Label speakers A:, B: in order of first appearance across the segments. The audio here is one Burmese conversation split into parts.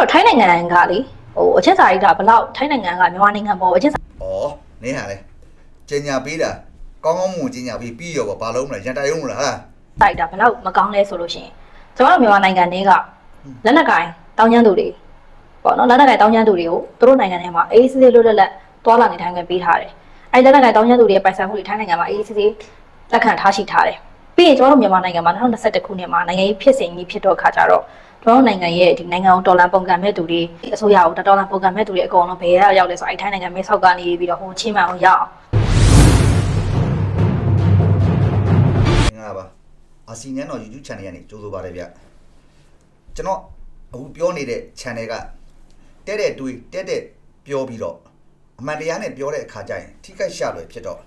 A: တော့ထိုင်းနိုင်ငံကလေဟိုအချက်စာရိတ်ကဘလောက်ထိုင်းနိုင်ငံကမြန်မာနိုင်ငံပေါ်အချက်စာ
B: ဩနင်းဟာလေကျင်ညာပေးတာကောင်းကောင်းမွန်ကျင်ညာပေးပြီးရောဘာလုံးမလဲရန်တိုင်ရုံးမလားဟာ
A: ရိတ်ကဘလောက်မကောင်းလဲဆိုလို့ရှိရင်ကျွန်တော်တို့မြန်မာနိုင်ငံတွေကလက်နက်ကင်တောင်းကျမ်းသူတွေပေါ့နော်လက်နက်ကင်တောင်းကျမ်းသူတွေကိုသူတို့နိုင်ငံထဲမှာအေးစစ်စစ်လွတ်လပ်လပ်တွာလာနေထိုင်ခွင့်ပေးထားတယ်အဲ့လက်နက်ကင်တောင်းကျမ်းသူတွေရဲ့ပိုင်ဆိုင်မှုတွေထိုင်းနိုင်ငံမှာအေးစစ်စစ်လက်ခံထားရှိထားတယ်ပြီးရင်ကျွန်တော်တို့မြန်မာနိုင်ငံမှာ2021ခုနှစ်မှာနိုင်ငံရေးဖြစ်စဉ်ကြီးဖြစ်တော့ခါကြတော့ ကျွန်တော်တို့နိုင်ငံရဲ့ဒီနိုင်ငံကိုတော်လန်ပုံကံမဲ့သူတွေအစိုးရကိုတော်လန်ပုံကံမဲ့သူတွေအကုန်လုံးဘယ်ရောက်လဲဆိုအဲ့ထိုင်းနိုင်ငံမဲဆောက်ကနေပြီးတော့ဟိုချင်းမှန်အောင်ရောက်အောင်
B: ငါပါအာစီနန်တော် YouTube channel ကနေကြိုးဆိုပါတယ်ဗျကျွန်တော်အခုပြောနေတဲ့ channel ကတဲ့တဲ့တွေးတဲ့တဲ့ပြောပြီးတော့အမှန်တရားနဲ့ပြောတဲ့အခါကျရင်ထိခိုက်ရှာလွယ်ဖြစ်တော့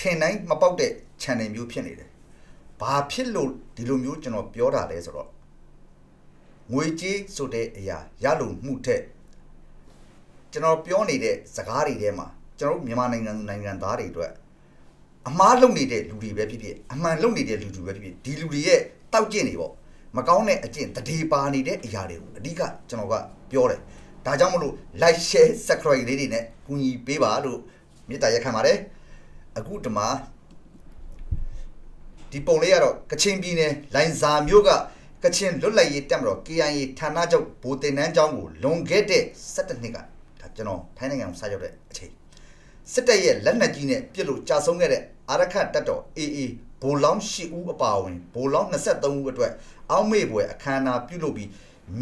B: ထင်တိုင်းမပေါက်တဲ့ channel မျိုးဖြစ်နေတယ်ဘာဖြစ်လို့ဒီလိုမျိုးကျွန်တော်ပြောတာလဲဆိုတော့ ငွေကြေးဆိုတဲ့အရာရလို့မှုထက်ကျွန်တော်ပြောနေတဲ့စကားတွေထဲမှာကျွန်တော်တို့မြန်မာနိုင်ငံသူနိုင်ငံသားတွေအတွက်အမားလုံနေတဲ့လူတွေပဲဖြစ်ဖြစ်အမှန်လုံနေတဲ့လူတွေပဲဖြစ်ဖြစ်ဒီလူတွေရဲ့တောက်ကျင့်တွေပေါ့မကောင်းတဲ့အကျင့်တတိပါနေတဲ့အရာတွေကိုအဓိကကျွန်တော်ကပြောတယ်ဒါကြောင့်မလို့ like share subscribe လေးတွေနဲ့ကူညီပေးပါလို့မေတ္တာရက်ခံပါတယ်အခုဒီမှာဒီပုံလေးကတော့ကချင်ပြည်နယ်လိုင်ဇာမြို့က ကချင်လွတ်လပ်ရေးတက်မတော် KIA ဌာနချုပ်ဗိုလ်တင်နန်းကျောင်းကိုလွန်ခဲ့တဲ့17နှစ်ကဒါကျွန်တော်ထိုင်းနိုင်ငံကိုစားရောက်တဲ့အချိန်စစ်တပ်ရဲ့လက်နက်ကြီးနဲ့ပြစ်လို့ကြာဆုံးခဲ့တဲ့အာရခတ်တပ်တော် AA ဘိုလောင်း၈ဦးအပါအဝင်ဘိုလောင်း23ဦးအတွက်အောက်မေ့ပွဲအခမ်းအနားပြုလုပ်ပြီး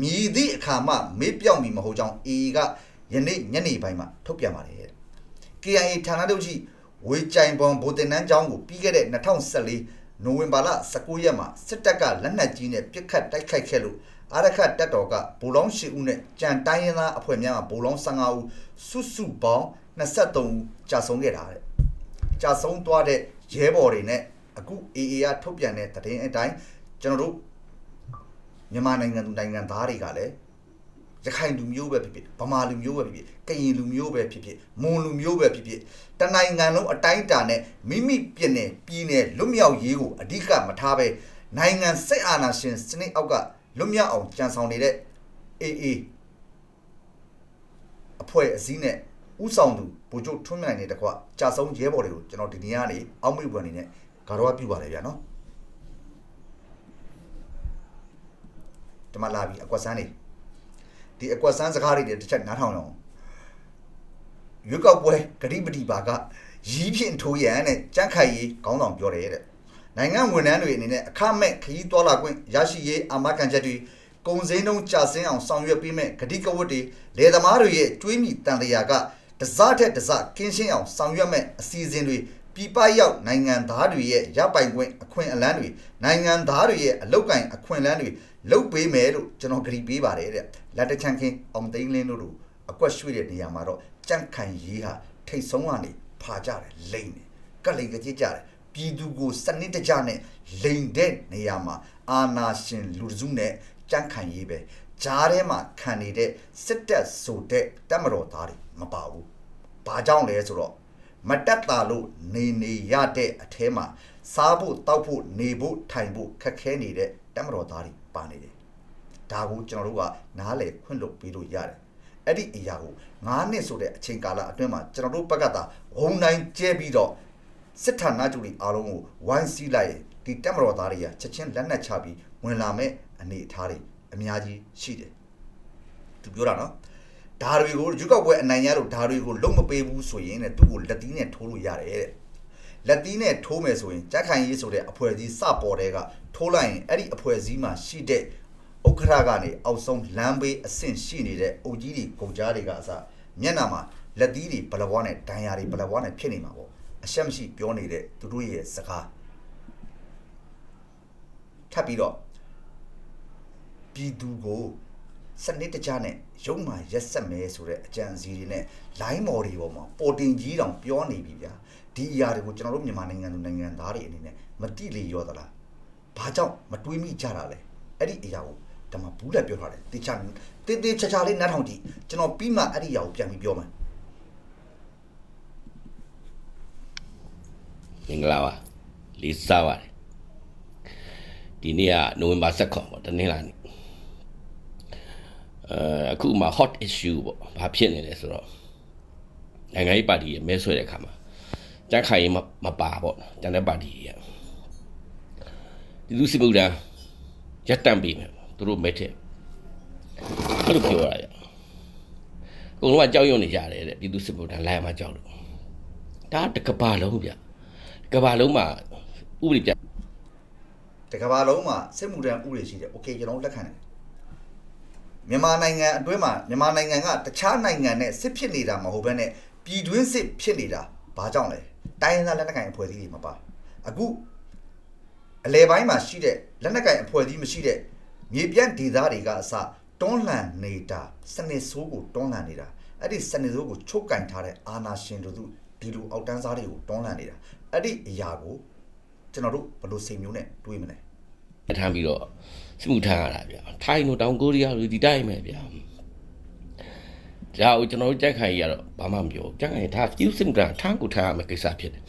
B: မြည်သည့်အခါမှမေ့ပြောက်မီမဟုတ်ကြောင်း AA ကယနေ့ညနေပိုင်းမှာထုတ်ပြန်ပါတယ်တဲ့ KIA ဌာနချုပ်ရှိဝေကြိုင်ပွန်ဗိုလ်တင်နန်းကျောင်းကိုပြီးခဲ့တဲ့2014 နိုဝင်ဘာလ19ရက်မှာစစ်တပ်ကလက်နက်ကြီးနဲ့ပစ်ခတ်တိုက်ခိုက်ခဲ့လို့အာရခတ်တပ်တော်ကဘိုလောင်း၈ဦးနဲ့ကြံတိုင်းရင်းသားအဖွဲ့များကဘိုလောင်း15ဦးစုစုပေါင်း23ဦးကြာဆုံးခဲ့တာတဲ့ကြာဆုံးသွားတဲ့ရဲဘော်တွေနဲ့အခု AA ကထုတ်ပြန်တဲ့သတင်းအတိုင်းကျွန်တော်တို့မြန်မာနိုင်ငံသူနိုင်ငံသားတွေကလည်း ရခိုင်လူမျိုးပဲဖြစ်ဖြစ်ဗမာလူမျိုးပဲဖြစ်ဖြစ်ကရင်လူမျိုးပဲဖြစ်ဖြစ်မွန်လူမျိုးပဲဖြစ်ဖြစ်တနိုင်ငံလုံးအတိုင်းအတာနဲ့မိမိပြည်နယ်ပြည်နယ်လွတ်မြောက်ရေးကိုအဓိကမထားပဲနိုင်ငံစစ်အာဏာရှင်စနစ်အောက်ကလွတ်မြောက်အောင်ကြံဆောင်နေတဲ့ AA အဖွဲ့အစည်းနဲ့ဥဆောင်သူဗိုလ်ချုပ်ထွန်းမြိုင်နဲ့တကွကြာဆုံးရဲဘော်တွေကိုကျွန်တော်ဒီနေ့ကနေအောက်မေ့ပွင့်နေနဲ့ဂါရဝပြုပါတယ်ဗျာနော်ဒီမှာလာပြီအကွက်ဆန်းနေ ဒီအကွက်ဆန်းစကားတွေတစ်ချက်နားထောင်အောင်ရွေးကောက်ပွဲဂရိပတိပါကရီးဖြင့်ထိုးရန်တဲ့ကြန့်ခိုင်ရေးခေါင်းဆောင်ပြောတယ်တဲ့နိုင်ငံဝန်ထမ်းတွေအနေနဲ့အခမဲ့ခရီးသွားလာခွင့်ရရှိရေးအာမခံချက်တွေကုန်စည်နှုန်းကျဆင်းအောင်ဆောင်ရွက်ပေးမဲ့ဂတိကဝတ်တွေလယ်သမားတွေရဲ့ကျွေးမြီတန်တရာကတစားတဲ့တစားကင်းရှင်းအောင်ဆောင်ရွက်မဲ့အစီအစဉ်တွေပြည်ပရောက်နိုင်ငံသားတွေရဲ့ရပိုင်ခွင့်အခွင့်အလမ်းတွေနိုင်ငံသားတွေရဲ့အလောက်ကိုင်အခွင့်အလမ်းတွေ လုတ်ပေးမယ်လို့ကျွန်တော်ဂရီပေးပါတယ်တဲ့လက်တချန်ခင်းအောင်သိန်းလင်းတို့တို့အကွက်ရွှေ့တဲ့နေရာမှာတော့ကြန့်ခိုင်ရေးဟာထိတ်ဆုံးကနေဖာကြတယ်လိမ့်တယ်ကလိန်ကကြည့်ကြတယ်ပြည်သူကိုစနစ်တကျနဲ့လိန်တဲ့နေရာမှာအာနာရှင်လူတစုနဲ့ကြန့်ခိုင်ရေးပဲဂျားထဲမှာခံနေတဲ့စစ်တပ်ဆိုတဲ့တပ်မတော်သားတွေမပါဘူးဘာကြောင့်လဲဆိုတော့မတက်တာလို့နေနေရတဲ့အထဲမှာစားဖို့တောက်ဖို့နေဖို့ထိုင်ဖို့ခက်ခဲနေတဲ့တမတော်သားတွေ ပါနေတယ်။ဒါကိုကျွန်တော်တို့ကနားလည်ခွင့်လွှတ်ပေးလို့ရတယ်။အဲ့ဒီအရာကို9နှစ်ဆိုတဲ့အချိန်ကာလအတွင်းမှာကျွန်တော်တို့ဘက်ကသာဝုံတိုင်းကျဲပြီးတော့စစ်ဌာနချုပ်တွေအားလုံးကိုဝိုင်းစည်းလိုက်ရင်ဒီတမတော်သားတွေကချက်ချင်းလက်နက်ချပြီးဝင်လာမဲ့အနေအထားတွေအများကြီးရှိတယ်။သူပြောတာနော်ဓာတွေကိုရွက်ကောက်ပွဲအနိုင်ရလို့ဓာတွေကိုလုံမပေးဘူးဆိုရင်တဲ့သူ့ကိုလက်သီးနဲ့ထိုးလို့ရတယ်တဲ့ လက်သီးနဲ့ထိုးမယ်ဆိုရင်ကြက်ခိုင်ရေးဆိုတဲ့အဖွဲ့အစည်းစပေါ်တဲ့ကထိုးလိုက်ရင်အဲ့ဒီအဖွဲ့အစည်းမှာရှိတဲ့ဥက္ခရာကနေအောက်ဆုံးလမ်းဘေးအဆင့်ရှိနေတဲ့အုပ်ကြီးတွေကုန်ကြားတွေကအစမျက်နှာမှာလက်သီးတွေဘလဘွားနဲ့ဒဏ်ရာတွေဘလဘွားနဲ့ဖြစ်နေမှာပေါ့အရှက်မရှိပြောနေတဲ့သူတို့ရဲ့စကားထပ်ပြီးတော့ပြည်သူကိုစနစ်တကျနဲ့ရုံမှရက်ဆက်မဲဆိုတဲ့အကြံအစီတွေနဲ့ line မော်တွေပေါ်မှာပေါ်တင်ကြီးတောင်ပြောနေပြီဗျာ ဒီအရာတွေကိုကျွန်တော်တို့မြန်မာနိုင်ငံသူနိုင်ငံသားတွေအနေနဲ့မတိလေရောသလားဘာကြောင့်မတွေးမိကြတာလဲအဲ့ဒီအရာကိုဒါမှဘူးလက်ပြောထားတယ်တေချာတေးသေးချာချာလေးနားထောင်ကြည့်ကျွန်တော်ပြီးမှအဲ့ဒီအရာကိုပြန်ပြီးပြောမယ်
C: မင်္ဂလာပါလေးစားပါတယ်ဒီနေ့ကနိုဝင်ဘာ16ပေါ့တနင်္လာနေ့အဲအအခုမှ hot issue ပေါ့ဘာဖြစ်နေလဲဆိုတော့နိုင်ငံရေးပါတီရဲ့မဲဆွဲတဲ့အခါမှာ ကြက်ခိုင်မမပါပေါ့တန်တဲ့ပါတီရဲ့ဒီလူစီပူတာရက်တံပြီးမယ်သူတို့မဲထက်အဲ့လိုပြောရရအကုန်လုံးကကြောက်ရွံ့နေကြတယ်တဲ့ပြည်သူစစ်ဗိုလ်တန်းလိုက်မှာကြောက်လို့ဒါတကဘာလုံးဗျကဘာလုံးမှာဥပဒေပြ
B: တကဘာလုံးမှာစစ်မှုထမ်းဥပဒေရှိတယ်โอเคကျွန်တော်တို့လက်ခံတယ်မြန်မာနိုင်ငံအတွင်းမှာမြန်မာနိုင်ငံကတခြားနိုင်ငံနဲ့စစ်ဖြစ်နေတာမဟုတ်ဘဲနဲ့ပြည်တွင်းစစ်ဖြစ်နေတာဘာကြောင့်လဲ တိုင်းရင်းသားလက်နက်ကိုင်အဖွဲ့အစည်းတွေမပါအခုအလဲပိုင်းမှာရှိတဲ့လက်နက်ကိုင်အဖွဲ့အစည်းမရှိတဲ့မြေပြန့်ဒေသတွေကအစတွန်းလှန်နေတာစနစ်ဆိုးကိုတွန်းလှန်နေတာအဲ့ဒီစနစ်ဆိုးကိုချုပ်ကင်ထားတဲ့အာဏာရှင်တို့ဒီလိုအောက်တန်းစားတွေကိုတွန်းလှန်နေတာအဲ့ဒီအရာကိုကျွန်တော်တို့ဘယ်လိုစိတ်မျိုးနဲ့တွေးမလဲ
C: ထမ်းပြီးတော့စစ်မှုထမ်းရတာဗျာထိုင်းတို့တောင်ကိုရီးယားတို့ဒီတိုင်းပဲဗျာ ဒါကိုကျွန်တော်တို့ကြက်ခိုင်ကြီးကတော့ဘာမှမပြောကြက်ခိုင်ဒါကျူးစစ်မှုထမ်းထမ်းကိုထမ်းရမယ့်ကိစ္စဖြစ်တယ်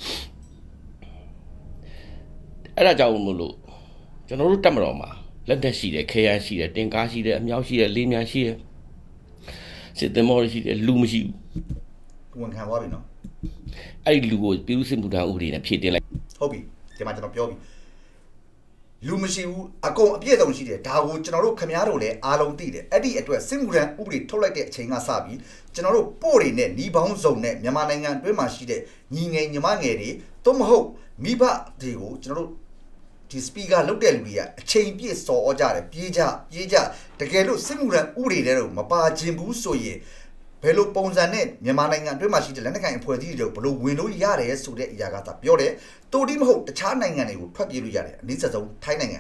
C: အဲ့ဒါကြောင့်မို့လို့ကျွန်တော်တို့တက်မတော်မှာလက်သက်ရှိတယ်ခေရန်ရှိတယ်တင်ကားရှိတယ်အမြောက်ရှိတယ်လေးမြန်ရှိတယ်စစ်သမောရှိတယ်လူမရှိဘူး
B: ဝန်ခံသွားပြီနော်
C: အဲ့ဒီလူကိုပြည်သူစစ်မှုထမ်းဥပဒေနဲ့ဖြည့်တင်လိုက်
B: ဟုတ်ပြီဒီမှာကျွန်တော်ပြောပြီ လူမရှိဘူးအကုန်အပြည့်အစုံရှိတယ်ဒါကိုကျွန်တော်တို့ခမားတို့လည်းအားလုံးသိတယ်အဲ့ဒီအတွက်စစ်မှုထမ်းဥပဒေထုတ်လိုက်တဲ့အချိန်ကစပြီးကျွန်တော်တို့ပို့တွေနဲ့ညီပေါင်းစုံနဲ့မြန်မာနိုင်ငံအတွင်းမှာရှိတဲ့ညီငယ်ညီမငယ်တွေသို့မဟုတ်မိဘတွေကိုကျွန်တော်တို့ဒီ speaker လုတ်တဲ့လူတွေကအချိန်ပြည့်စော်ဩကြတယ်ပြေးကြပြေးကြတကယ်လို့စစ်မှုထမ်းဥပဒေတွေတော့မပါခြင်းဘူးဆိုရင် ဘယ်လိုပုံစံနဲ့မြန်မာနိုင်ငံအတွင်းမှာရှိတဲ့လက်နက်ကိုင်အဖွဲ့အစည်းတွေဘယ်လိုဝင်လို့ရတယ်ဆိုတဲ့အရာကသာပြောတယ်တိုတိမဟုတ်တခြားနိုင်ငံတွေကိုထွက်ပြေးလို့ရတယ်အနည်းဆုံးထိုင်းနိုင်ငံ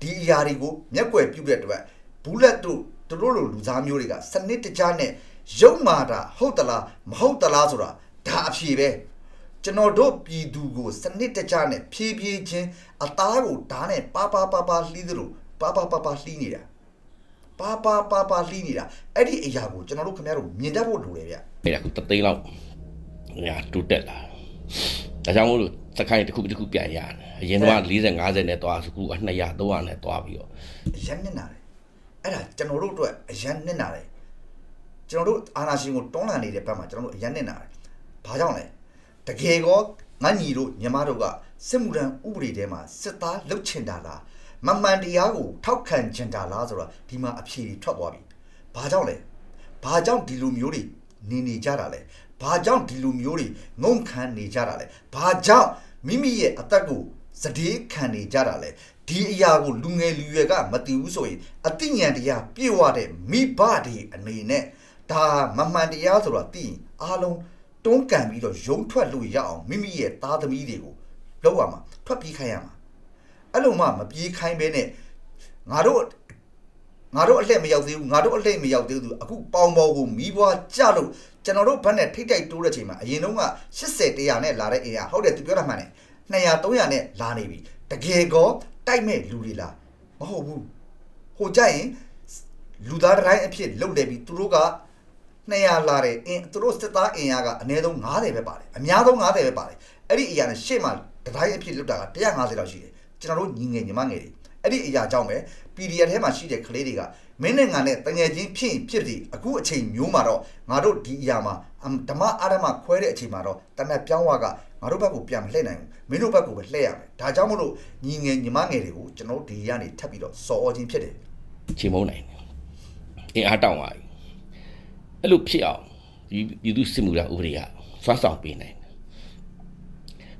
B: ဒီအရာတွေကိုမျက်ကွယ်ပြုတဲ့အတွက်ဘူးလက်တို့သူတို့လိုလူသားမျိုးတွေကစနစ်တကျနဲ့ရုံမာတာဟုတ်သလားမဟုတ်သလားဆိုတာဒါအဖြေပဲကျွန်တော်တို့ပြည်သူကိုစနစ်တကျနဲ့ဖြည်းဖြည်းချင်းအသားကိုဓာတ်နဲ့ပါပါပါပါလှီးသလိုပါပါပါပါလှီးနေတာ ပါပါပါပါလှီးနေတာအဲ့ဒီအရာကိုကျွန်တော်တို့ခင်ဗျားတို့မြင်တတ်ဖို့လိုတယ်ဗျ
C: အဲ့ဒါကတသိန်းလောက်ညာတူတက်လာဒါကြောင့်မို့လို့စခိုင်းတစ်ခုတစ်ခုပြန်ရတယ်အရင်က40 50နဲ့သွားစကူက200 300နဲ့သွားပြီးတော့
B: အရန်နစ်နာတယ်အဲ့ဒါကျွန်တော်တို့အတွက်အရန်နစ်နာတယ်ကျွန်တော်တို့အာနာရှင်ကိုတွန်းလှန်နေတဲ့ဘက်မှာကျွန်တော်တို့အရန်နစ်နာတယ်ဘာကြောင့်လဲတကယ်ကောငါညီတို့ညီမတို့ကစစ်မှုထမ်းဥပဒေထဲမှာစစ်သားလှုပ်ချင်တာလား မမှန်တရားကိုထောက်ခံချင်တာလားဆိုတော့ဒီမှာအဖြေတွေထွက်သွားပြီဘာကြောင့်လဲဘာကြောင့်ဒီလိုမျိုးတွေနေနေကြတာလဲဘာကြောင့်ဒီလိုမျိုးတွေငုံခံနေကြတာလဲဘာကြောင့်မိမိရဲ့အသက်ကိုစတေးခံနေကြတာလဲဒီအရာကိုလူငယ်လူရွယ်ကမသိဘူးဆိုရင်အသိဉာဏ်တရားပြည့်ဝတဲ့မိဘတွေအနေနဲ့ဒါမမှန်တရားဆိုတာသိရင်အားလုံးတွန်းကန်ပြီးတော့ယုံထွက်လို့ရအောင်မိမိရဲ့သားသမီးတွေကိုလောက်ရမှာထွက်ပြေးခိုင်းရမှာ အဲ့လိုမှမပြေးခိုင်းဘဲနဲ့ငါတို့ငါတို့အလှည့်မရောက်သေးဘူးငါတို့အလှည့်မရောက်သေးဘူးအခုပေါင်ပေါ်ကိုမီးပွားကြလို့ကျွန်တော်တို့ဘက်နဲ့ထိတ်တိုက်တိုးတဲ့ချိန်မှာအရင်တုန်းက80 100နဲ့လာတဲ့အိမ်ကဟုတ်တယ်သူပြောတာမှန်တယ်200 300နဲ့လာနေပြီတကယ်ကောတိုက်မဲ့လူတွေလားမဟုတ်ဘူးဟိုကြရင်လူသားတိုင်းအဖြစ်လှုပ်တယ်ပြီးသူတို့က200လာတယ်အင်းသူတို့စစ်သားအင်အားကအနည်းဆုံး90ပဲပါတယ်အများဆုံး90ပဲပါတယ်အဲ့ဒီအရာနဲ့ရှေ့မှာတိုင်းအဖြစ်လှုပ်တာက150လောက်ရှိတယ် ကျွန်တော်တို့ညီငယ်ညီမငယ်တွေအဲ့ဒီအရာကြောင့်ပဲ PDF ထဲမှာရှိတဲ့ကလေးတွေကမင်းနဲ့ငါနဲ့တငယ်ချင်းဖြစ်ရင်ဖြစ်စီအခုအချိန်မျိုးမှာတော့ငါတို့ဒီအရာမှာအမ်ဓမ္မအာရမခွဲတဲ့အချိန်မှာတော့တနက်ပြောင်းဝါကငါတို့ဘက်ကိုပြန်မလှည့်နိုင်ဘူးမင်းတို့ဘက်ကိုပဲလှည့်ရမယ်ဒါကြောင့်မလို့ညီငယ်ညီမငယ်တွေကိုကျွန်တော်တို့ဒီကနေထပ်ပြီးတော့စော်ခြင်းဖြစ်တယ်
C: ချေမုန်းနိုင်တယ်အင်အားတောင်းသွားပြီအဲ့လိုဖြစ်အောင်ဒီပြည်သူစစ်မှုထမ်းဥပဒေကဆွမ်းဆောင်ပေးနိုင်တယ်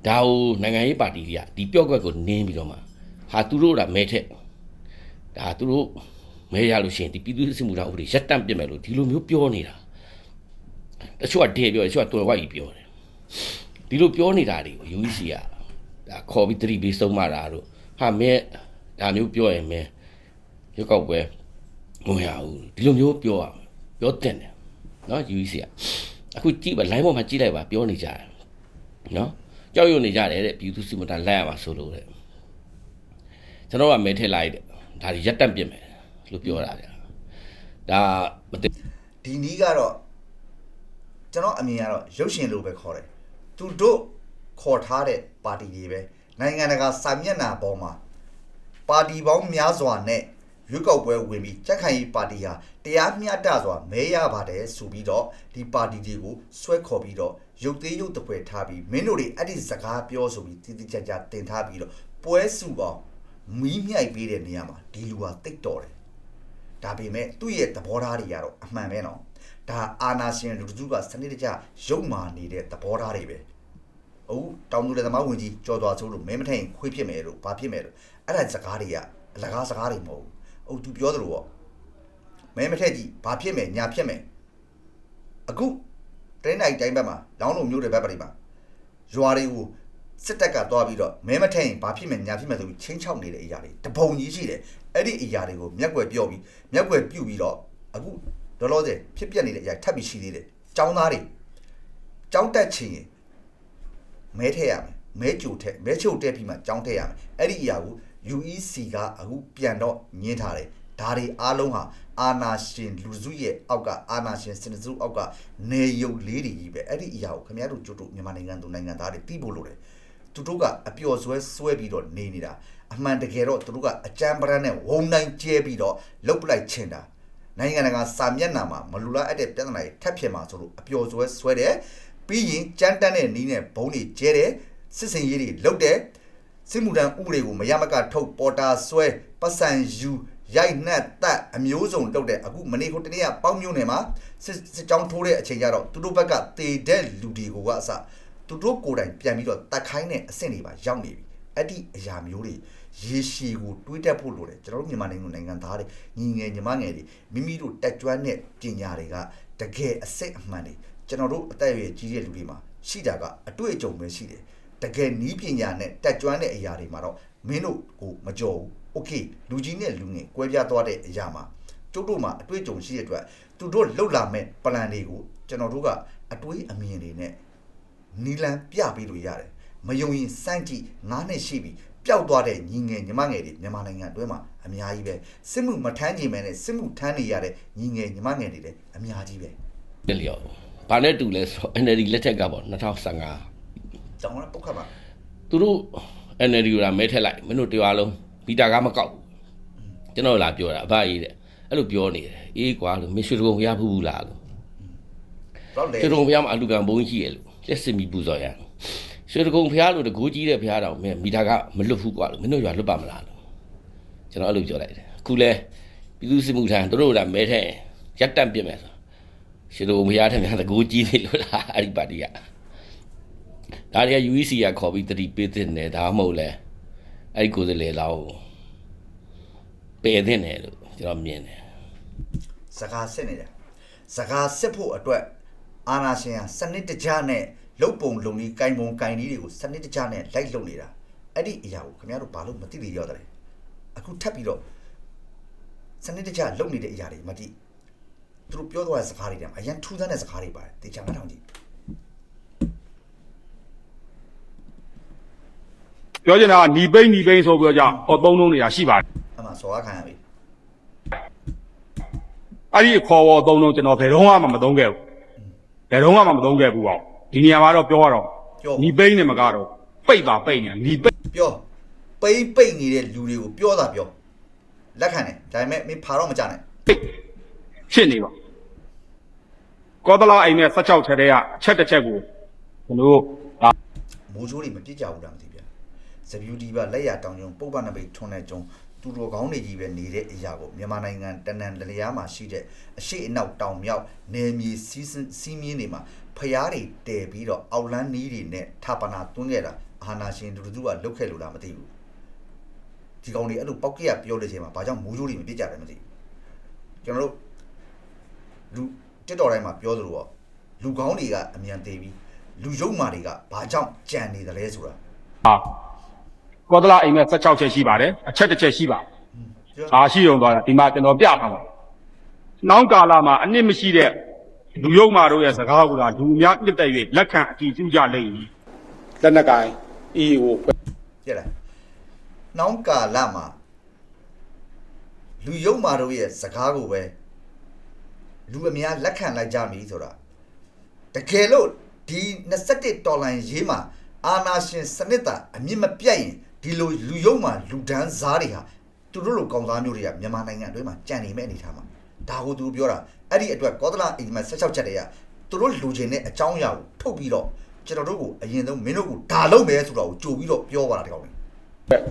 C: ဒါကိုနိုင်ငံရေးပါတီတွေကဒီပြော့ကွက်ကိုနင်းပြီးတော့မှဟာသူတို့ကမဲထက်ဒါသူတို့မဲရလို့ရှိရင်ဒီပြည်သူစစ်မှုထမ်းဥပဒေရက်တန့်ပြစ်မယ်လို့ဒီလိုမျိုးပြောနေတာတချို့ကဒဲပြောတယ်တချို့ကတော်ဝိုက်ကြီးပြောတယ်ဒီလိုပြောနေတာတွေကို UEC ကဒါခေါ်ပြီးသတိပေးဆုံးမတာတို့ဟာမဲဒါမျိုးပြောရင်မဲရုပ်ောက်ပွဲမဝင်ရဘူးဒီလိုမျိုးပြောရမယ်ပြောတင်တယ်နော် UEC ကအခုကြည့်ပါ line ပေါ်မှာကြည့်လိုက်ပါပြောနေကြတယ်နော် ကြောက်ရွံ့နေကြတယ်တဲ့ပြည်သူစစ်မှုထမ်းလိုက်ရမှာဆိုလို့တဲ့ကျွန်တော်ကမဲထည့်လိုက်တဲ့ဒါဒီရက်တက်ပြစ်မယ်လို့ပြောတာဗျာဒါမသိ
B: ဒီနီးကတော့ကျွန်တော်အမြင်ကတော့ရုပ်ရှင်လိုပဲခေါ်တယ်သူတို့ခေါ်ထားတဲ့ပါတီတွေပဲနိုင်ငံတကာစာမျက်နှာပေါ်မှာပါတီပေါင်းများစွာနဲ့ရွေးကောက်ပွဲဝင်ပြီးကြက်ခိုင်ရေးပါတီဟာတရားမျှတစွာမဲရပါတယ်ဆိုပြီးတော့ဒီပါတီတွေကိုဆွဲခေါ်ပြီးတော့ ရုပ်သေးရုပ်တပွဲထားပြီးမင်းတို့တွေအဲ့ဒီစကားပြောဆိုပြီးတိတိကျကျတင်ထားပြီးတော့ပွဲစုပေါင်းမီးမြိုက်ပေးတဲ့နေရာမှာဒီလူဟာတိတ်တော်တယ်ဒါပေမဲ့သူ့ရဲ့သဘောထားတွေကတော့အမှန်ပဲနော်ဒါအာနာရှင်လူစုကစနစ်တကျရုပ်မာနေတဲ့သဘောထားတွေပဲအုပ်တောင်သူလက်သမားဝင်ကြီးကြော်သွားဆိုလို့မဲမထိုင်ခွေးဖြစ်မယ်လို့ဘာဖြစ်မယ်လို့အဲ့ဒါစကားတွေကအလကားစကားတွေမဟုတ်ဘူးအုပ်သူပြောသလိုပေါ့မဲမထက်ကြီးဘာဖြစ်မယ်ညာဖြစ်မယ်အခု တိုင်းနိုင်တိုင်းဘက်မှာလောင်းလုံးမျိုးတွေဘက်ပရိမှာရွာတွေကိုစစ်တပ်ကသွားပြီးတော့မဲမထက်ရင်ဘာဖြစ်မယ်ညာဖြစ်မယ်ဆိုပြီးချင်းချောက်နေတဲ့အရာတွေတပုံကြီးရှိတယ်အဲ့ဒီအရာတွေကိုမျက်ွယ်ပြော့ပြီးမျက်ွယ်ပြုတ်ပြီးတော့အခုလောလောဆယ်ဖြစ်ပျက်နေတဲ့အရာထပ်ပြီးရှိသေးတယ်ចောင်းသားတွေចောင်းတက်ချင်ရင်မဲထည့်ရမယ်မဲကြိုထည့်မဲချုပ်တက်ပြီးမှကြောင်းထည့်ရမယ်အဲ့ဒီအရာကို UEC ကအခုပြန်တော့ညင်းထားတယ်ဒါတွေအားလုံးဟာ အာနာရှင်လူစုရဲ့အောက်ကအာနာရှင်စင်စုအောက်ကနေယုတ်လေးတွေကြီးပဲအဲ့ဒီအရာကိုခင်ဗျားတို့ကျွတ်တို့မြန်မာနိုင်ငံသူနိုင်ငံသားတွေသိဖို့လိုတယ်သူတို့ကအပျော်ဆွဲဆွဲပြီးတော့နေနေတာအမှန်တကယ်တော့သူတို့ကအကြမ်းပရမ်းနဲ့ဝုံနိုင်ကျဲပြီးတော့လုတ်ပလိုက်ချင်တာနိုင်ငံတကာစာမျက်နှာမှာမလူလားအပ်တဲ့ပြဿနာတွေထပ်ဖြစ်မှာဆိုလို့အပျော်ဆွဲဆွဲတယ်ပြီးရင်ကြမ်းတမ်းတဲ့နီးနဲ့ဘုံတွေကျဲတယ်စစ်စင်ရေးတွေလုတ်တယ်စစ်မှုထမ်းဥပဒေကိုမရမကထုတ်ပေါ်တာဆွဲပတ်စံယူ ရိုက်နှက်တက်အမျိုးစုံတုတ်တဲ့အခုမနေ့ကတနေ့ကပေါင်းမျိုးနယ်မှာစစ်စစ်ကြောင်းထိုးတဲ့အချိန်ကျတော့သူတို့ဘက်ကတေတဲ့လူတွေကိုကအစသူတို့ကိုယ်တိုင်ပြန်ပြီးတော့တတ်ခိုင်းတဲ့အဆင့်တွေပါရောက်နေပြီအဲ့ဒီအရာမျိုးတွေရေရှည်ကိုတွေးတက်ဖို့လိုတယ်ကျွန်တော်တို့မြန်မာနိုင်ငံနိုင်ငံသားတွေညီငယ်ညီမငယ်တွေမိမိတို့တက်ကြွတဲ့ပညာတွေကတကယ်အစစ်အမှန်တွေကျွန်တော်တို့အသက်အရွယ်ကြီးတဲ့လူတွေမှာရှိတာကအတွေ့အကြုံပဲရှိတယ်တကယ်နီးပညာနဲ့တက်ကြွတဲ့အရာတွေမှာတော့မင်းတို့ကိုမကြော်ဘူး โอเคလူကြီးနဲ့လူငယ်ကွဲပြားသွားတဲ့အရာမှာကျုပ်တို့မှာအတွေ့အကြုံရှိတဲ့အတွက်သူတို့လှုပ်လာမဲ့ plan တွေကိုကျွန်တော်တို့ကအတွေးအမြင်တွေနဲ့ နီလန်ပြပေးလို့ရတယ်မယုံရင်စမ်းကြည့်ငါးနှစ်ရှိပြီပျောက်သွားတဲ့ညီငယ်ညီမငယ်တွေမြန်မာနိုင်ငံအတွင်းမှာအများကြီးပဲစစ်မှုမထမ်းကြည့်မယ်နဲ့စစ်မှုထမ်းနေရတဲ့ညီငယ်ညီမငယ်တွေလည်းအများကြီးပဲ
C: တလျော်ဘာနဲ့တူလဲဆိုတော့ NLD လက်ထက်ကပေါ့2015
B: တောင်းရပုတ်ခတ်ပါ
C: သူတို့ NLD ကမဲထက်လိုက်မင်းတို့တရားလုံး မီတာကမကောက်ဘူးကျွန်တော်လာပြောတာအဘကြီးတဲ့အဲ့လိုပြောနေတယ်အေးကွာလို့မင်းရွှေတုံဖျားဖူးဘူးလားလို့
B: တော့လေ
C: ရွှေတုံဖျားမှာအလူကံဘုံကြီးရဲ့လို့လက်စစ်မီပူဇော်ရရွှေတုံဖျားလို့တကူကြီးတဲ့ဖျားတော်မင်းမီတာကမလွတ်ဘူးကွာလို့မင်းတို့ရွာလွတ်ပါမလားလို့ကျွန်တော်အဲ့လိုပြောလိုက်တယ်အခုလဲပြည်သူစစ်မှုထမ်းတို့တို့ကမဲထက်ရက်တက်ပြစ်မယ်ဆိုရွှေတုံဖျားထက်များတကူကြီးနေလို့လားအဲ့ဒီပါတီကဒါတွေက UEC ကခေါ်ပြီးတတိပေးတဲ့နယ်ဒါမှမဟုတ်လဲ အဲ့ဒီကိုယ်စလေလောက်ပယ်တဲ့နယ်လို့ကျွန်တော်မြင်တယ်
B: စကားစစ်နေတယ်စကားစစ်ဖို့အတွက်အာနာရှင်ဟာစနစ်တကျနဲ့လုတ်ပုံလုံကြီးကိုင်ပုံကိုင်ကြီးတွေကိုစနစ်တကျနဲ့လိုက်လုံနေတာအဲ့ဒီအရာကိုခင်ဗျားတို့ဘာလို့မသိသေးရောတယ်အခုထပ်ပြီးတော့စနစ်တကျလုံနေတဲ့အရာတွေမသိသူတို့ပြောသွားတဲ့စကားတွေတည်းအရင်ထူးဆန်းတဲ့စကားတွေပါတယ်တေချာမထောင်ကြည့်
D: ပြောချင်တာကညီပိန်းညီပိန်းဆိုပြီးတော့ကြောင့်ဟောသုံးလုံးနေတာရှိပါတယ်
B: အမှစော်ကားခံရပြီ
D: အဲ့ဒီခေါ်ဝေါ်သုံးလုံးကျွန်တော်ဘယ်တော့မှမသုံးခဲ့ဘူးဘယ်တော့မှမသုံးခဲ့ဘူးပေါ့ဒီနေရာမှာတော့ပြောရတော့ညီပိန်းနဲ့မကတော့ပိတ်ပါပိတ်နေညီပိန်း
B: ပြောပိမ့်ပိတ်နေတဲ့လူတွေကိုပြောတာပြောလက်ခံတယ်ဒါပေမဲ့မင်းဖာတော့မကြနဲ့
D: ဖြစ်နေပါကောသလာအိမ်နဲ့16ချက်တည်းကအချက်တစ်ချက်ကိုကျွန်တော်တို့ဒါ
B: မိုးချိုးတွေမပြစ်ကြဘူးလားမသိဗျာ ဇဗျူဒီပါလက်ရတောင်ကျုံပုပ္ပနပိတ်ထွန်းတဲ့ကျုံသူတော်ကောင်းတွေကြီးပဲနေတဲ့အရာကိုမြန်မာနိုင်ငံတနန်လလျားမှာရှိတဲ့အရှိအနောက်တောင်မြောက်နယ်မြေစီးစင်းစီးမြင်းတွေမှာဖျားတွေတည်ပြီးတော့အောက်လန်းနီးတွေနဲ့ဌာပနာတွန်းခဲ့တာအာနာရှင်လူလူကလုတ်ခဲ့လို့လားမသိဘူးဒီကောင်တွေအဲ့လိုပောက်ကရပြောတဲ့ချိန်မှာဘာကြောင့်မိုးချိုးတွေမပြစ်ကြတယ်မသိဘူးကျွန်တော်တို့လူတက်တော်တိုင်းမှာပြောသလိုပေါ့လူကောင်းတွေကအမြန်သေးပြီးလူယုံမာတွေကဘာကြောင့်ကြံနေတယ်လဲဆိုတာ
D: ဟာ ကောသလာအိမ်နဲ့16ချက်ရှိပါတယ်အချက်တစ်ချက်ရှိပါ
B: ပြော
D: အားရှိုံသွားတာဒီမှာကျွန်တော်ပြထားပါနောက်ကာလမှာအနစ်မရှိတဲ့လူယုံမာတို့ရဲ့စကားကလူအများပြစ်တဲ့၍လက်ခံအတည်ပြုကြလိမ့်မည်လက်နက်ကိုင် EO ဖွဲ့
B: ပြက်လားနောင်ကာလမှာလူယုံမာတို့ရဲ့စကားကိုပဲလူအများလက်ခံလိုက်ကြပြီဆိုတာတကယ်လို့ဒီ21ဒေါ်လာရေးမှာအာနာရှင်စနစ်တာအမြင့်မပြတ်ရင် ဒီလိုလူယုံမာလူဒန်းစားတွေဟာသူတို့လိုကောင်သားမျိုးတွေကမြန်မာနိုင်ငံအတွင်းမှာကြံနေမဲ့အနေထားမှာဒါကိုသူပြောတာအဲ့ဒီအတွက်ကောသလအိမ်မက်16ချက်တည်းကသူတို့လူချင်းတဲ့အကြောင်းအရာကိုထုတ်ပြီးတော့ကျွန်တော်တို့ကိုအရင်ဆုံးမင်းတို့ကိုဒါလုပ်မယ်ဆိုတော့ကိုကြိုပြီးတော့ပြောပါတာတကောင်လေး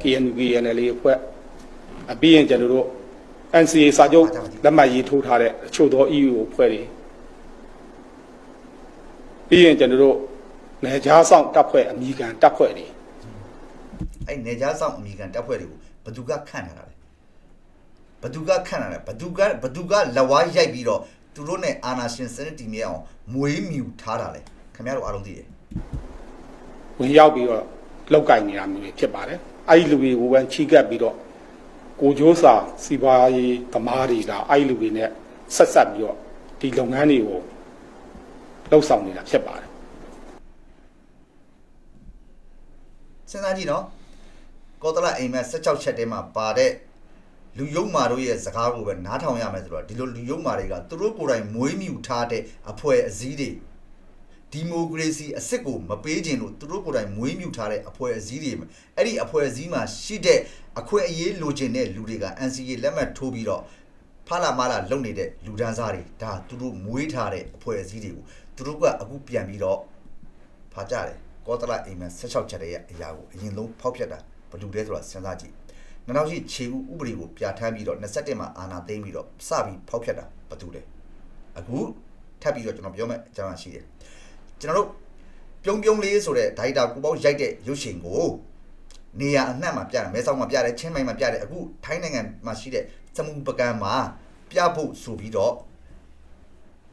D: KNU KNL အဖွဲ့အပြီးရင်ကျွန်တော်တို့ NCA စာချုပ်လက်မှတ်ရေးထိုးထားတဲ့အချို့သော EU အဖွဲ့တွေပြီးရင်ကျွန်တော်တို့နေကြားဆောင်တပ်ဖွဲ့အမိခံတပ်ဖွဲ့တွေ
B: အဲ့နေကြားဆောင်အမေရိကန်တပ်ဖွဲ့တွေကိုဘသူကခန့်ထားတာလဲဘသူကခန့်ထားတာဘသူကဘသူကလက်ဝါးရိုက်ပြီးတော့သူတို့နဲ့အာနာရှင်စနစ်တည်မြဲအောင်မွေးမြူထားတာလဲခင်ဗျားတို့အားလုံးသိတယ်
D: ဝင်ရောက်ပြီးတော့လောက်ကင်နေတာမျိုးတွေဖြစ်ပါတယ်အဲ့ဒီလူတွေကိုဝမ်းချီကပ်ပြီးတော့ကိုကျိုးစာစီပွားရေးသမားတွေကအဲ့ဒီလူတွေနဲ့ဆက်ဆက်ပြီးတော့ဒီလုပ်ငန်းတွေကိုလှုပ်ဆောင်နေတာဖြစ်ပါတယ်
B: စဉ်းစားကြည့်နော် ကောသလအိမ်မက်16ချက်တဲမှာပါတဲ့လူယုံမာတို့ရဲ့စကားကိုပဲနားထောင်ရမယ်ဆိုတော့ဒီလိုလူယုံမာတွေကသူတို့ကိုယ်တိုင်မွေးမြူထားတဲ့အဖွဲ့အစည်းတွေဒီမိုကရေစီအစ်စ်ကိုမပေးခြင်းလို့သူတို့ကိုယ်တိုင်မွေးမြူထားတဲ့အဖွဲ့အစည်းတွေအဲ့ဒီအဖွဲ့အစည်းမှာရှိတဲ့အခွင့်အရေးလိုချင်တဲ့လူတွေက NCA လက်မှတ်ထိုးပြီးတော့ဖလာမလာလုပ်နေတဲ့လူဒန်းစားတွေဒါသူတို့မွေးထားတဲ့အဖွဲ့အစည်းတွေကိုသူတို့ကအခုပြန်ပြီးတော့ဖာကြတယ်ကောသလအိမ်မက်16ချက်ရဲ့အရာကိုအရင်ဆုံးဖောက်ပြတ်တာ ဘယ်လူလဲဆိုတာစဉ်းစားကြည့်နောက်ရှိခြေဦးဥပဒေကိုပြဋ္ဌာန်းပြီးတော့27မှာအာဏာသိမ်းပြီးတော့စပြီးဖောက်ပြတ်တာဘယ်သူလဲအခုထပ်ပြီးတော့ကျွန်တော်ပြောမယ်အကြောင်းအရာရှိတယ်ကျွန်တော်တို့ပြုံးပြုံးလေးဆိုတဲ့ဒိုက်တာကိုပေါ့ရိုက်တဲ့ရုပ်ရှင်ကိုနေရာအနှံ့မှာပြတယ်မဲဆောက်မှာပြတယ်ချင်းမိုင်မှာပြတယ်အခုထိုင်းနိုင်ငံမှာရှိတဲ့စမူပကံမှာပြဖို့ဆိုပြီးတော့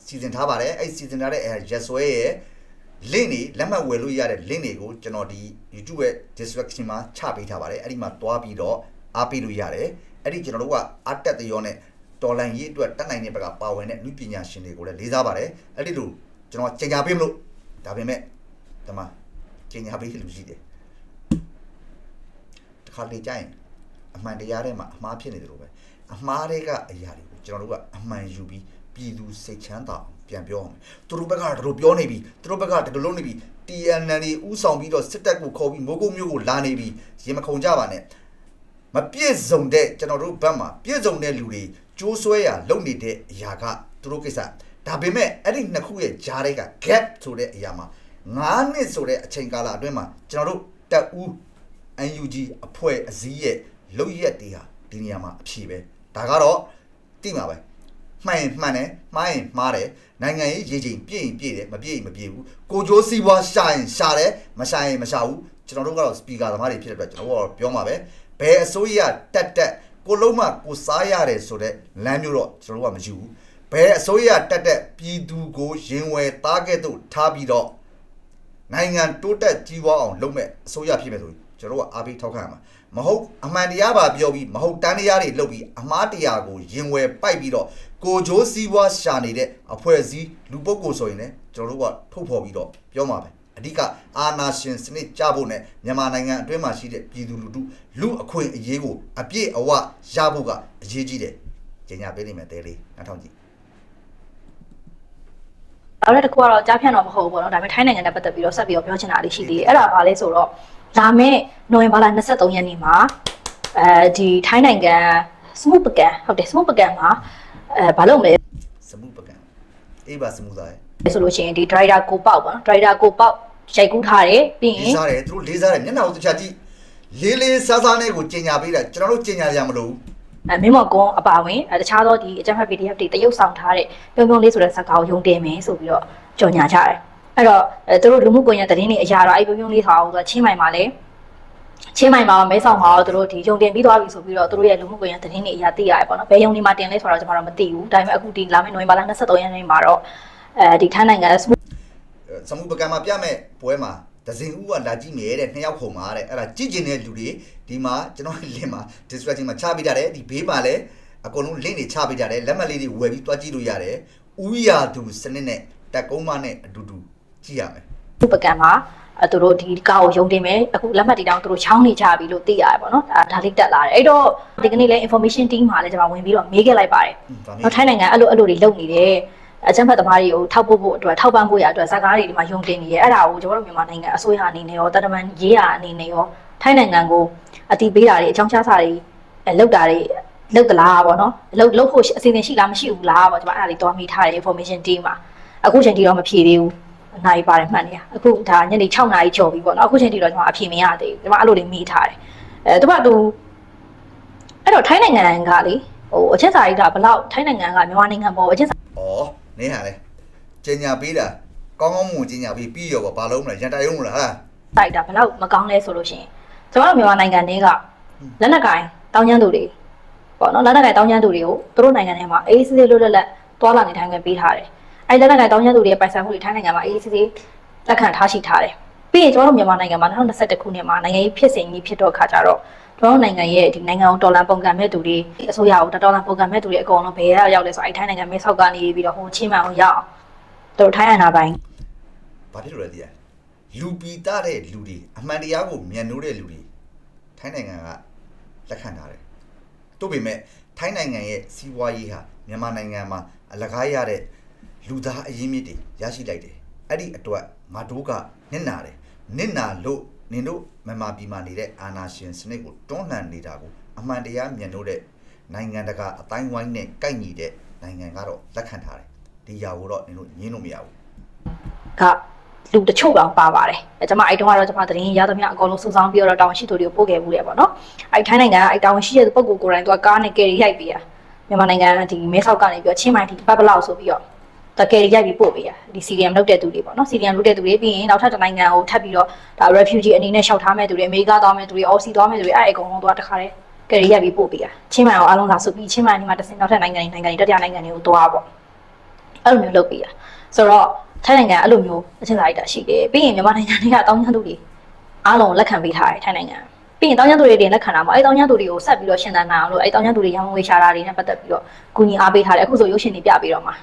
B: စီစဉ်ထားပါတယ်အဲ့စီစဉ်ထားတဲ့အဲရက်ဆွဲရဲ့ link တွေလက်မှတ်ဝယ်လို့ရတဲ့ link တွေကိုကျွန်တော်ဒီ YouTube ရဲ့ description မှာချပေးထားပါတယ်အဲ့ဒီမှာတွားပြီးတော့အားပေးလို့ရတယ်အဲ့ဒီကျွန်တော်တို့ကအတက်တရောနဲ့တော်လန်ရေးအတွက်တက်နိုင်တဲ့ဘက်ကပါဝင်တဲ့လူပညာရှင်တွေကိုလည်းလေးစားပါတယ်အဲ့ဒီလိုကျွန်တော်ကြင်ညာပေးမလို့ဒါပေမဲ့ဒီမှာကြင်ညာပေးလူရှိတယ်တခါလေကြာရင်အမှန်တရားထဲမှာအမှားဖြစ်နေတယ်လို့ပဲအမှားတွေကအရာတွေကိုကျွန်တော်တို့ကအမှန်ယူပြီးပြည်သူစိတ်ချမ်းသာအောင် ပြန်ပြောအောင်သူတို့ဘက်ကဒီလိုပြောနေပြီသူတို့ဘက်ကဒီလိုလုပ်နေပြီ TNL တွေဥဆောင်ပြီးတော့စစ်တပ်ကိုခေါ်ပြီးမိုးကုတ်မျိုးကိုလာနေပြီရင်မခုန်ကြပါနဲ့မပြည့်စုံတဲ့ကျွန်တော်တို့ဘက်မှာပြည့်စုံတဲ့လူတွေကျိုးဆွဲရလုံနေတဲ့အရာကသူတို့ကိစ္စဒါပေမဲ့အဲ့ဒီနှစ်ခုရဲ့ဂျားတွေက gap ဆိုတဲ့အရာမှာ9နှစ်ဆိုတဲ့အချိန်ကာလအတွင်းမှာကျွန်တော်တို့တက်ဦး UNG အဖွဲ့အစည်းရဲ့လုံရက်တွေဟာဒီနေရာမှာအဖြေပဲဒါကတော့တိမှာပဲ မှန်ရင်မှန်တယ်မှားရင်မှားတယ်နိုင်ငံရေးရေချိန်ပြည့်ရင်ပြည့်တယ်မပြည့်ရင်မပြည့်ဘူးကိုကြိုးစီးပွားရှာရင်ရှာတယ်မရှာရင်မရှာဘူးကျွန်တော်တို့ကတော့စပီကာသမားတွေဖြစ်တဲ့အတွက်ကျွန်တော်တို့ကတော့ပြောမှာပဲဘယ်အစိုးရတက်တက်ကိုလုံးမကိုစားရတယ်ဆိုတော့လမ်းမျိုးတော့ကျွန်တော်တို့ကမရှိဘူးဘယ်အစိုးရတက်တက်ပြည်သူကိုရင်ဝယ်သားခဲ့သို့ထားပြီးတော့နိုင်ငံတိုးတက်ကြီးပွားအောင်လုပ်မဲ့အစိုးရဖြစ်မဲ့ဆိုရင်ကျွန်တော်တို့ကအားပေးထောက်ခံရမှာမဟုတ်အမှန်တရားပါပြောပြီးမဟုတ်တန်းတရားတွေလုပ်ပြီးအမှားတရားကိုရင်ဝယ်ပိုက်ပြီးတော့ ကိုဂျိုးစည်းဝါးရှာနေတဲ့အဖွဲ့အစည်းလူပုဂ္ဂိုလ်ဆိုရင်လည်းကျွန်တော်တို့ကထုတ်ဖော်ပြီးတော့ပြောမှာပဲအဓိကအာနာရှင်စနစ်ကြဖို့နဲ့မြန်မာနိုင်ငံအတွင်းမှာရှိတဲ့ပြည်သူလူထုလူအခွင့်အရေးကိုအပြည့်အဝရဖို့ကအရေးကြီးတယ်ကျင်ညာပေးနေမယ်တဲလေးနောက်ထောင်ကြည့်
A: နောက်တစ်ခုကတော့ကြားဖြန့်တော့မဟုတ်ဘူးပေါ့နော်ဒါပေမဲ့ထိုင်းနိုင်ငံနဲ့ပတ်သက်ပြီးတော့ဆက်ပြီးတော့ပြောချင်တာလေးရှိသေးတယ်အဲ့ဒါဘာလဲဆိုတော့လာမယ့်နိုဝင်ဘာလ23ရက်နေ့မှာအဲဒီထိုင်းနိုင်ငံစမုပကန်ဟုတ်တယ်စမုပကန်မှာ အဲဘာလို့မလဲ
B: စမှုပကံအေးပါစမှုသားရဲ့
A: ဆိုလို့ရှိရင်ဒီ driver ကိုပေါက်ပေါ့နော် driver ကိုပေါက်ရိုက်ကူးထားတယ်ပြီးရင်
B: လေးစားတယ်သူတို့လေးစားတယ်မျက်နှာကိုတစ်ချက်ကြည့်လေးလေးစားစားနဲ့ကိုကြင်ညာပေးတာကျွန်တော်တို့ကြင်ညာကြမလို့
A: အဲမင်းမော်ကွန်းအပါဝင်အဲတခြားသောဒီအကြမ်းဖက် PDF တွေတရုပ်ဆောင်ထားတဲ့ပြုံးပြုံးလေးဆိုတဲ့ဇာတ်ကောင်ကိုယုံတင်မယ်ဆိုပြီးတော့ကြော်ညာကြတယ်အဲ့တော့အဲသူတို့လူမှုကွန်ရက်သတင်းတွေအရာတော့အဲ့ပြုံးပြုံးလေးထားအောင်ဆိုတော့ချင်းမိုင်မှာလည်း ချင်းမိုင်မှာမဲဆောင်မှာတော့သူတို့ဒီယုံတင်ပြီးသွားပြီဆိုပြီးတော့သူတို့ရဲ့လူမှုကွန်ရက်သတင်းတွေအရာသိရတယ်ပေါ့နော်ဘယ်ယုံဒီမှာတင်လဲဆိုတော့ကျွန်တော်တို့မသိဘူးဒါပေမဲ့အခုဒီလာမယ့်နိုဝင်ဘာလ23ရက်နေ့မှာတော့အဲဒီထိုင်းနိုင်ငံ
B: စမှုပကံမှာပြမဲ့ပွဲမှာဒဇင်ဦးကလာကြည့်မယ်တဲ့နှစ်ယောက်ခုံမှာတဲ့အဲ့ဒါကြည့်ကျင်တဲ့လူတွေဒီမှာကျွန်တော်လင်းမှာ distraction မှာချပေးကြတယ်ဒီဘေးမှာလည်းအကုန်လုံး link တွေချပေးကြတယ်လက်မှတ်လေးတွေဝယ်ပြီးတွားကြည့်လို့ရတယ်ဥယာသူစနစ်နဲ့တက်ကုန်းမနဲ့အတူတူကြည့်ရမယ်
A: ဥပကံမှာ အဲသူတို့ဒီကားကိုယုံတင်မယ်အခုလက်မှတ်တီတောင်သူတို့ချောင်းနေကြပြီလို့သိရတယ်ပေါ့နော်ဒါဒါလေးတက်လာတယ်အဲ့တော့ဒီကနေ့လဲ information team မှာလည်းကျွန်တော်ဝင်ပြီးတော့မေးခဲ့လိုက်ပါတယ်
B: ဗာမေး
A: တော့ထိုင်းနိုင်ငံအဲ့လိုအဲ့လိုတွေလုပ်နေတယ်အချမ်းဖတ်သမားတွေကိုထောက်ပို့ဖို့အတွက်ထောက်ပံ့ဖို့ရအတွက်ဇာတ်ကားတွေဒီမှာယုံတင်နေတယ်အဲ့ဒါကိုကျွန်တော်တို့မြန်မာနိုင်ငံအစိုးရအနေနဲ့ရောတတမန်ရေးရာအနေနဲ့ရောထိုင်းနိုင်ငံကိုအတိပေးတာတွေအကြောင်းချစာတွေအဲလောက်တာတွေလောက်တလားပေါ့နော်လောက်လောက်ဖို့အစီအစဉ်ရှိလားမရှိဘူးလားပေါ့ကျွန်မအဲ့ဒါလေးတွားမိထားတယ် information team မှာအခုချိန်ထိတော့မဖြေသေးဘူးအ နားကြီးပါတယ်မှတ်နေရအခုဒါညနေ6နာရီကျော်ပြီပေါ့နော်အခုချိန်ထိတော့ကျွန်မအဖြေမရသေးဘူးကျွန်မအဲ့လိုလေးမိထားတယ်အဲသူကသူအဲ့တော့ထိုင်းနိုင်ငံကလေဟိုအချက်စာကြီးကဘလောက်ထိုင်းနိုင်ငံကမြန်မာနိုင်ငံပေါ်အချက်စာ
B: ဩနင်းဟာလေကျင်ညာပေးတာကောင်းကောင်းမွန်ကျင်ညာပေးပြီးရောဘာလုံးမလဲရန်တိုင်ရုံးမလားဟာ
A: တိုက်တာဘလောက်မကောင်းလဲဆိုလို့ရှိရင်ကျွန်တော်တို့မြန်မာနိုင်ငံတွေကလက်နက်ကင်တောင်းကျမ်းသူတွေပေါ့နော်လက်နက်ကင်တောင်းကျမ်းသူတွေကိုသူတို့နိုင်ငံထဲမှာအေးစစ်စစ်လွတ်လပ်လပ်တွာလာနေထိုင်ခွင့်ပေးထားတယ်။ အဲဒီလက်နက်ကင်တောင်းကျမ်းသူတွေရဲ့ပိုင်ဆိုင်မှုတွေထိုင်းနိုင်ငံမှာအေးစစ်စစ်လက်ခံထားရှိထားတယ်။ပြီးရင်ကျွန်တော်တို့မြန်မာနိုင်ငံမှာ2021ခုနှစ်မှာနိုင်ငံရေးဖြစ်စဉ်ကြီးဖြစ်တော့ခါကြတော့ကျွန်တော်တို့နိုင်ငံရဲ့ဒီနိုင်ငံကိုဒေါ်လာပုံကံမဲ့သူတွေအစိုးရကိုဒေါ်လာပုံကံမဲ့သူတွေအကုန်လုံးဘယ်ရောက်လဲဆိုအဲဒီထိုင်းနိုင်ငံမဲဆောက်ကနေပြီးတော့ဟိုချင်းမှန်အောင်ရောက်သူတို့ထိုင်းအနာပိုင်း
B: ဘာဖြစ်လို့လဲသိရလူပီတာတဲ့လူတွေအမှန်တရားကိုမြန်နိုးတဲ့လူတွေထိုင်းနိုင်ငံကလက်ခံထားတယ်တို့ပေမဲ့ထိုင်းနိုင်ငံရဲ့စီးပွားရေးဟာမြန်မာနိုင်ငံမှာအလကားရတဲ့ လူသားအရင်းမြစ်တွေရရှိလိုက်တယ်အဲ့ဒီအတွက်ငါတို့ကနစ်နာတယ်နစ်နာလို့နင်တို့မြန်မာပြည်မှာနေတဲ့အာဏာရှင်စနစ်ကိုတွန်းလှန်နေတာကိုအမှန်တရားမြန်လို့တဲ့နိုင်ငံတကာအတိုင်းဝိုင်းနဲ့ကိုက်ညီတဲ့နိုင်ငံကတော့လက်ခံထားတယ်ဒီຢာကိုတော့နင်တို့ညင်းလို့မရဘူး
A: ကလူတချို့တောင်ပါပါတယ်အဲကျွန်မအဲ့တုန်းကတော့ကျွန်မသတင်းရသမျှအကုန်လုံးစုဆောင်းပြီးတော့တောင်းရှိသူတွေကိုပို့ခဲ့မှုတယ်ပေါ့နော်အဲ့ထိုင်းနိုင်ငံကအဲ့တောင်းရှိတဲ့ပုံကိုကိုယ်တိုင်သူကကားနဲ့ကယ်ရီရိုက်ပေးရမြန်မာနိုင်ငံကဒီမဲဆောက်ကနေပြီးတော့ချင်းမိုင်ဒီပတ်ပလောက်ဆိုပြီးတော့ တကယ်ရိုက်ပြီးပို့ပေးရဒီ CDM လုပ်တဲ့သူတွေပေါ့နော် CDM လုပ်တဲ့သူတွေပြီးရင်နောက်ထပ်တစ်နိုင်ငံကိုထပ်ပြီးတော့ဒါ refugee အနေနဲ့ရှောက်ထားမဲ့သူတွေအမေရိကသွားမဲ့သူတွေ Aussie သွားမဲ့သူတွေအဲ့အကုန်လုံးသွားတခါတည်းကယ်ရီရိုက်ပြီးပို့ပေးရချင်းမိုင်အောင်အားလုံးလာဆိုပြီးချင်းမိုင်ဒီမှာတစ်စင်နောက်ထပ်နိုင်ငံတွေနိုင်ငံတွေတတိယနိုင်ငံတွေကိုသွားပေါ့အဲ့လိုမျိုးလုပ်ပေးရဆိုတော့ထိုင်းနိုင်ငံအဲ့လိုမျိုးအချင်းစာရိတ်တာရှိတယ်ပြီးရင်မြန်မာနိုင်ငံတွေကတောင်းကျမ်းသူတွေအားလုံးလက်ခံပေးထားတယ်ထိုင်းနိုင်ငံပြီးရင်တောင်းကျမ်းသူတွေတင်လက်ခံတာမှာအဲ့တောင်းကျမ်းသူတွေကိုဆက်ပြီးတော့ရှင်းတန်းနိုင်အောင်လို့အဲ့တောင်းကျမ်းသူတွေရန်ကုန်ဝေးရှာတာတွေနဲ့ပတ်သက်ပြီးတော့ကူညီအားပေးထားတယ်အခုဆိုရုပ်ရှင်တွေပြပေးတော့မှာ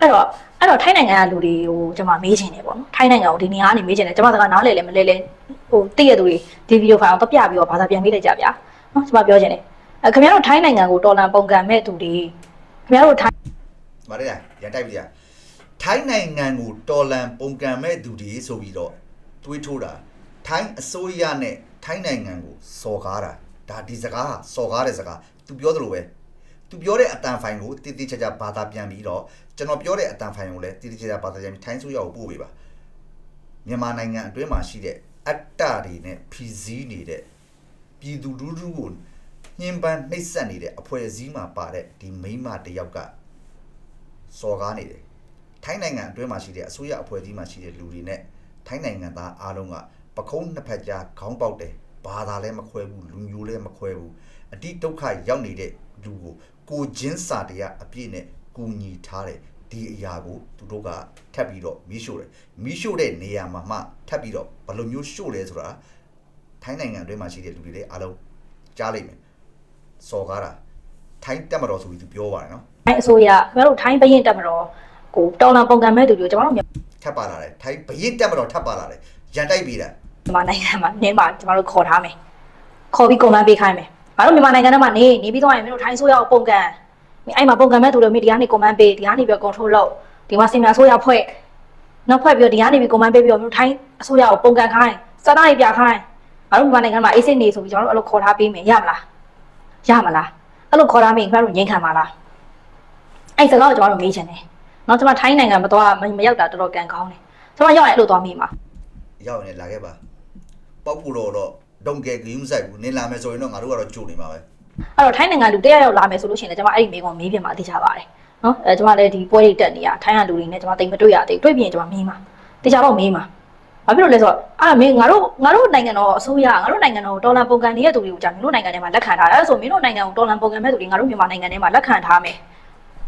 A: အဲ့တော့အဲ့တော့ထိုင်းနိုင်ငံကလူတွေကိုကျွန်မမေးချင်တယ်ပေါ့နော်ထိုင်းနိုင်ငံကိုဒီနေရာကနေမေးချင်တယ်ကျွန်မစကားနားလဲလဲမလဲလဲဟိုသိရသူတွေဒီဗီဒီယိုဖိုင်အောင်တော့ပြပြီးတော့ဘာသာပြန်ပေးလိုက်ကြဗျာနော်ကျွန်မပြောချင်တယ်အဲခင်ဗျားတို့ထိုင်းနိုင်ငံကိုတော်လန်ပုံကံမဲ့သူတွေခင်ဗျားတို့ထိုင်း
B: မရရရန်တိုက်ပြီရထိုင်းနိုင်ငံကိုတော်လန်ပုံကံမဲ့သူတွေဆိုပြီးတော့တွေးထိုးတာထိုင်းအစိုးရနဲ့ထိုင်းနိုင်ငံကိုစော်ကားတာဒါဒီစကားဟာစော်ကားတဲ့စကား तू ပြောသလိုပဲ तू ပြောတဲ့အတန်ဖိုင်ကိုတိတိကျကျဘာသာပြန်ပြီးတော့ကျွန်တော်ပြောတဲ့အတန်ဖိုင်ကိုလည်းတိတိကျကျဘာသာပြန်ပြီးထိုင်းဆိုရကိုပို့ပေးပါမြန်မာနိုင်ငံအတွင်းမှာရှိတဲ့အတ္တတွေနဲ့ဖြီးစည်းနေတဲ့ပြည်သူလူထုကိုညှဉ်းပန်းနှိပ်စက်နေတဲ့အဖွဲ့အစည်းမှာပါတဲ့ဒီမိန်းမတစ်ယောက်ကစော်ကားနေတယ်ထိုင်းနိုင်ငံအတွင်းမှာရှိတဲ့အစိုးရအဖွဲ့အစည်းမှာရှိတဲ့လူတွေနဲ့ထိုင်းနိုင်ငံသားအားလုံးကပခုံးနှစ်ဖက်ကြားခေါင်းပေါက်တယ်ဘာသာလည်းမခွဲဘူးလူမျိုးလည်းမခွဲဘူးအတိဒုက္ခရောက်နေတဲ့လူကို ကိုချင်းစာတရားအပြည့်နဲ့ကူညီထားတယ်ဒီအရာကိုသူတို့ကထပ်ပြီးတော့မီးရှို့တယ်မီးရှို့တဲ့နေရာမှာမှထပ်ပြီးတော့ဘယ်လိုမျိုးရှို့လဲဆိုတာထိုင်းနိုင်ငံအတွင်းမှာရှိတဲ့လူတွေလည်းအားလုံးကြားလိမ့်မယ်စော်ကားတာထိုင်းတက်မတော်ဆိုပြီးသူပြောပါတယ်နော်
A: ထိုင်းအစိုးရခင်ဗျားတို့ထိုင်းဘရင်တက်မတော်ကိုတော်လန်ပုံကံမဲ့သူတွေကိုကျွန်တော်တို့မြ
B: ထပ်ပါလာတယ်ထိုင်းဘရင်တက်မတော်ထပ်ပါလာတယ်ရန်တိုက်ပေးတာ
A: မြန်မာနိုင်ငံမှာနင်းမှာကျွန်တော်တို့ခေါ်ထားမယ်ခေါ်ပြီးကွန်မန့်ပေးခိုင်းမယ် ငါတို့မြန်မာနိုင်ငံထဲမှာနေနေပြီးတော့ရင်မင်းတို့ထိုင်းအစိုးရကိုပုံကံမင်းအဲ့မှာပုံကံမဲ့သူတွေမင်းဒီကနေကွန်မန့်ပေးဒီကနေပြီး control လုပ်ဒီမှာစင်မြအစိုးရဖွဲ့နောက်ဖွဲ့ပြီးတော့ဒီကနေပြီးကွန်မန့်ပေးပြီးတော့မင်းတို့ထိုင်းအစိုးရကိုပုံကံခိုင်းစတားတွေပြခိုင်းငါတို့မြန်မာနိုင်ငံမှာအေးစိနေဆိုပြီးကျွန်တော်တို့အဲ့လိုခေါ်ထားပေးမယ်ရမလားရမလားအဲ့လိုခေါ်ထားမင်းခင်ဗျားတို့ငြိမ်းခံပါလားအဲ့စကားကိုကျွန်တော်တို့မေးချင်တယ်နော်ကျွန်မထိုင်းနိုင်ငံမသွားမရောက်တာတော်တော်ကံကောင်းတယ်ကျွန်မရောက်ရင်အဲ့လိုသွားမိမှာ
B: ရောက်ရင်လာခဲ့ပါပောက်ဖို့တော့တော့ ဒုံကဲဂယူးမဆိုင်ဘူးနင်လာမယ်ဆိုရင်တော့ငါတို့ကတော့ကြိုနေမှာပဲ
A: အဲ့တော့ထိုင်းနိုင်ငံလူတယောက်ယောက်လာမယ်ဆိုလို့ရှိရင်လည်းကျွန်မအဲ့ဒီမိကုံမေးပြမှာသိချပါတယ်နော်အဲကျွန်မလည်းဒီပွဲတွေတက်နေရထိုင်းကလူတွေနဲ့ကျွန်မတိမ်မတွေ့ရသေးဘူးတွေ့ပြီးရင်ကျွန်မမေးမှာသိချတော့မေးမှာဘာဖြစ်လို့လဲဆိုတော့အဲ့မင်းငါတို့ငါတို့နိုင်ငံတော်အစိုးရငါတို့နိုင်ငံတော်ဒေါ်လာပုံကန်နေတဲ့သူတွေကိုကြာမင်းတို့နိုင်ငံထဲမှာလက်ခံထားတယ်အဲ့ဒါဆိုမင်းတို့နိုင်ငံကိုဒေါ်လာပုံကန်မဲ့သူတွေငါတို့မြန်မာနိုင်ငံထဲမှာလက်ခံထားမယ်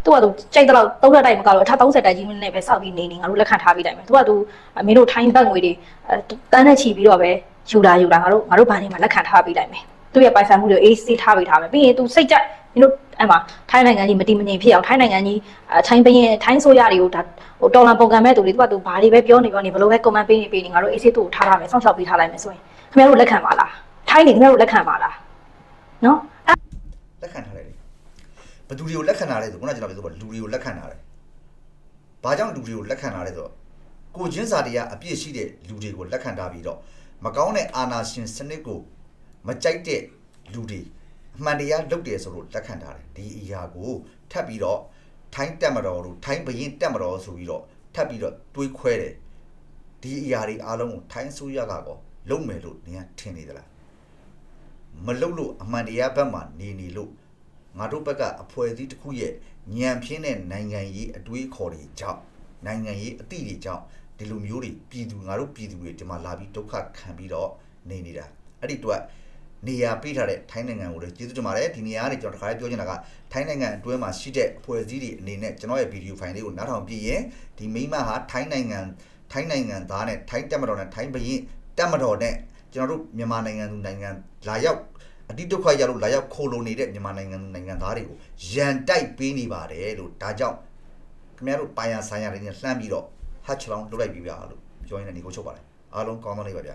A: သူကသူကြိုက်တော့30တိုက်မကတော့အထ30တိုက်ကြီးနဲ့ပဲစောက်ပြီးနေနေငါတို့လက်ခံထားပေးတယ်မယ်သူကသူမင်းတို့ထိုင်းဘတ်ငွေတွေတန်းနဲ့ချီပြီးတော့ပဲ ယူတာယူတာငါတို့ငါတို့ဘာနေမှာလက်ခံထားပေးတယ်မယ်သူ့ရဲ့ပိုင်ဆိုင်မှုတွေအေးစေးထားပေးထားမယ်ပြီးရင် तू စိတ်ကြိုက်မင်းတို့အဲ့မှာထိုင်းနိုင်ငံကြီးမတိမငြိမ်ဖြစ်အောင်ထိုင်းနိုင်ငံကြီးအထိုင်းဘရင်ထိုင်းဆိုရတွေကိုဒါဟိုတော်လန်ပုံကံမဲ့သူတွေသူကသူဘာတွေပဲပြောနေပြောနေဘလို့ပဲကွန်မန့်ပေးနေပေးနေငါတို့အေးစေးသူ့ကိုထားထားမယ်စောင့်ရှောက်ပေးထားလိုက်မယ်ဆိုရင်ခင်ဗျားတို့လက်ခံပါလားထိုင်းနေခင်ဗျားတို့လက်ခံပါလားနော်အဲ့
B: လက်ခံထားတယ်လေဘယ်သူတွေကိုလက်ခံထားလဲဆိုခုနကကျွန်တော်ပြောဆိုလူတွေကိုလက်ခံထားတယ်ဘာကြောင့်လူတွေကိုလက်ခံထားလဲဆိုတော့ကိုချင်းစာတရားအပြည့်ရှိတဲ့လူတွေကိုလက်ခံထားပြီးတော့ မကောင်းတဲ့အာနာရှင်စနစ်ကိုမကြိုက်တဲ့လူတွေအမှန်တရားလုပ်တယ်ဆိုလို့လက်ခံထားတယ်ဒီအရာကိုထပ်ပြီးတော့ထိုင်းတက်မတော်လို့ထိုင်းဘရင်တက်မတော်ဆိုပြီးတော့ထပ်ပြီးတော့တွေးခွဲတယ်ဒီအရာတွေအားလုံးကိုထိုင်းဆိုရကတော့လုံမယ်လို့နင်ကထင်နေသလားမလုံလို့အမှန်တရားဘက်မှာနေနေလို့ငါတို့ဘက်ကအဖွဲအစည်းတစ်ခုရဲ့ညံပြင်းတဲ့နိုင်ငံရေးအတွေးအခေါ်တွေကြောင့်နိုင်ငံရေးအသည့်တွေကြောင့် ဒီလိုမျိုးတွေပြည်သူငါတို့ပြည်သူတွေဒီမှာလာပြီးဒုက္ခခံပြီးတော့နေနေတာအဲ့ဒီတော့နေရာပေးထားတဲ့ထိုင်းနိုင်ငံကိုလည်းကျေးဇူးတင်ပါတယ်ဒီနေရာကနေကျွန်တော်တခါလေးပြောချင်တာကထိုင်းနိုင်ငံအတွင်းမှာရှိတဲ့အဖွဲ့အစည်းတွေအနေနဲ့ကျွန်တော်ရဲ့ဗီဒီယိုဖိုင်လေးကိုနားထောင်ပြရင်ဒီမိမဟာထိုင်းနိုင်ငံထိုင်းနိုင်ငံသားနဲ့ထိုင်းတက်မတော်နဲ့ထိုင်းဘရင်တက်မတော်နဲ့ကျွန်တော်တို့မြန်မာနိုင်ငံသူနိုင်ငံလာရောက်အတိဒုက္ခရောက်လို့လာရောက်ခိုလုံနေတဲ့မြန်မာနိုင်ငံသူနိုင်ငံသားတွေကိုရန်တိုက်ပေးနေပါတယ်လို့ဒါကြောင့်ခင်ဗျားတို့ပါရန်ဆိုင်ရတွေနဲ့လှမ်းပြီးတော့ ဟတ်ချလောင်းလုပ်လိုက်ပြီးပြလို့ပြောရင်းနဲ့ဒီကိုချုပ်ပါတယ်အားလုံးကောင်းသောနေ့ပါဗျာ